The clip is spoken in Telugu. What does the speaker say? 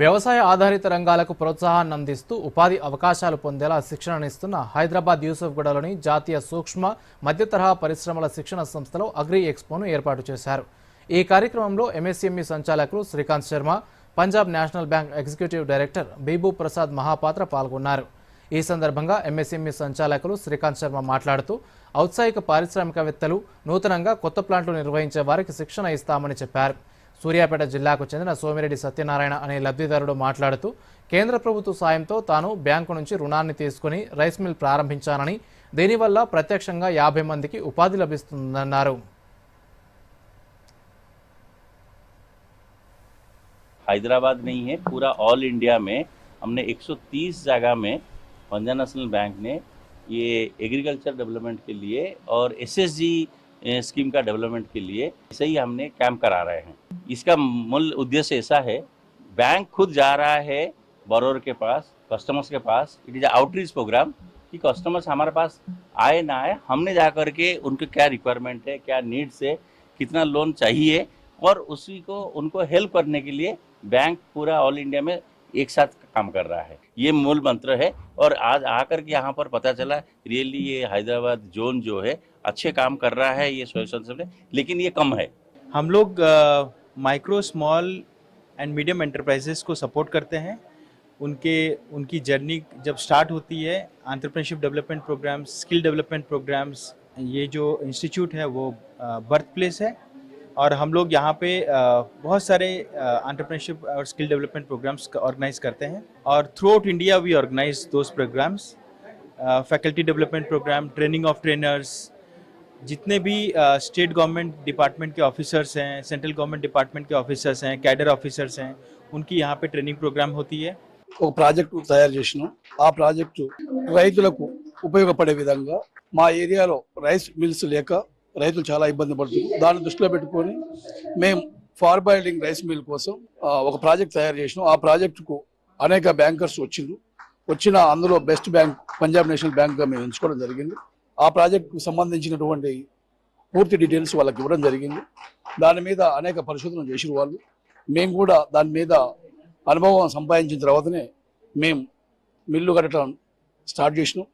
వ్యవసాయ ఆధారిత రంగాలకు ప్రోత్సాహాన్ని అందిస్తూ ఉపాధి అవకాశాలు పొందేలా శిక్షణనిస్తున్న హైదరాబాద్ యూసుఫ్గూడలోని జాతీయ సూక్ష్మ మధ్య తరహా పరిశ్రమల శిక్షణ సంస్థలో అగ్రి ఎక్స్పోను ఏర్పాటు చేశారు. ఈ కార్యక్రమంలో ఎంఎస్ఎంఈ సంచాలకులు Srikanth Sharma Punjab national bank executive director Bibhu Prasad Mahapatra పాల్గొన్నారు. ఈ సందర్భంగా ఎంఎస్ఎంఈ సంచాలకులు శ్రీకాంత్ శర్మ మాట్లాడుతూ ఔత్సాహిక పారిశ్రామికవేత్తలు నూతనంగా కొత్త ప్లాంట్లు నిర్వహించే వారికి శిక్షణ ఇస్తామని చెప్పారు. సూర్యాపేట జిల్లాకు చెందిన సోమిరెడ్డి సత్యనారాయణ అనే లబ్ధిదారుడు మాట్లాడుతూ కేంద్ర ప్రభుత్వ సాయంతో తాను బ్యాంకు నుంచి రుణాన్ని తీసుకుని రైస్ మిల్ ప్రారంభించానని దీనివల్ల ప్రత్యక్షంగా యాభై మందికి ఉపాధి లభిస్తుందన్నారు हैदराबाद नहीं है पूरा ऑल इंडिया में हमने 130 जगह में पंजाब नेशनल बैंक ने ये एग्रीकल्चर डेवलपमेंट के लिए और एसएसजी स्कीम का डेवलपमेंट के लिए ऐसे ही हमने कैंप करा रहे हैं। इसका मूल उद्देश्य ऐसा है, बैंक खुद जा रहा है बोरोर के पास कस्टमर्स के पास इट इज़ आउटरीच प्रोग्राम कि कस्टमर्स हमारे पास आए ना आए, हमने जा कर के उनके क्या रिक्वायरमेंट है, क्या नीड्स है, कितना लोन चाहिए और उसी को, उनको हेल्प करने के लिए बैंक पूरा ऑल इंडिया में एक साथ काम कर रहा है। ये मूल मंत्र है और आज आकर के यहाँ पर पता चला रियली ये हैदराबाद जोन जो है, अच्छे काम कर रहा है ये सोशल से लेकिन ये कम है। हम लोग micro small and medium enterprises को सपोर्ट करते हैं। उनके, उनकी जर्नी जब स्टार्ट होती है entrepreneurship development programmes skill development programmes ये जो इंस्टीट्यूट है वो बर्थ प्लेस है। और हम लोग यहाँ पे अ, बहुत सारे एंटरप्रेन्योरशिप और स्किल डेवलपमेंट प्रोग्राम्स ऑर्गेनाइज करते हैं और throughout India we organise those programmes faculty development programme training of trainers जितने भी स्टेट गवर्नमेंट डिपार्टमेंट के ऑफिसर्स हैं सेंट्रल गवर्नमेंट डिपार्टमेंट के ऑफिसर्स हैं कैडर ऑफिसर्स हैं उनकी यहाँ पे ट्रेनिंग प्रोग्राम होती है ఒక ప్రాజెక్టు తయారు చేసినాం ఆ ప్రాజెక్టు రైతులకు ఉపయోగపడే విధంగా మా ఏరియాలో రైస్ మిల్స్ లేక రైతులు చాలా ఇబ్బంది పడుతున్నారు. దాన్ని దృష్టిలో పెట్టుకొని మేము ఫార్ బాయిలింగ్ రైస్ మిల్ కోసం ఒక ప్రాజెక్ట్ తయారు చేసినాం. ఆ ప్రాజెక్టుకు అనేక బ్యాంకర్స్ వచ్చిండ్రు వచ్చిన అందులో బెస్ట్ బ్యాంక్ పంజాబ్ నేషనల్ బ్యాంక్గా మేము ఎంచుకోవడం జరిగింది. ఆ ప్రాజెక్టుకు సంబంధించినటువంటి పూర్తి డీటెయిల్స్ వాళ్ళకి ఇవ్వడం జరిగింది. దాని మీద అనేక పరిశోధనలు చేసిన వాళ్ళు. మేము కూడా దాని మీద అనుభవం సంపాదించిన తర్వాతనే మేము మిల్లు కట్టడం స్టార్ట్ చేసినాం.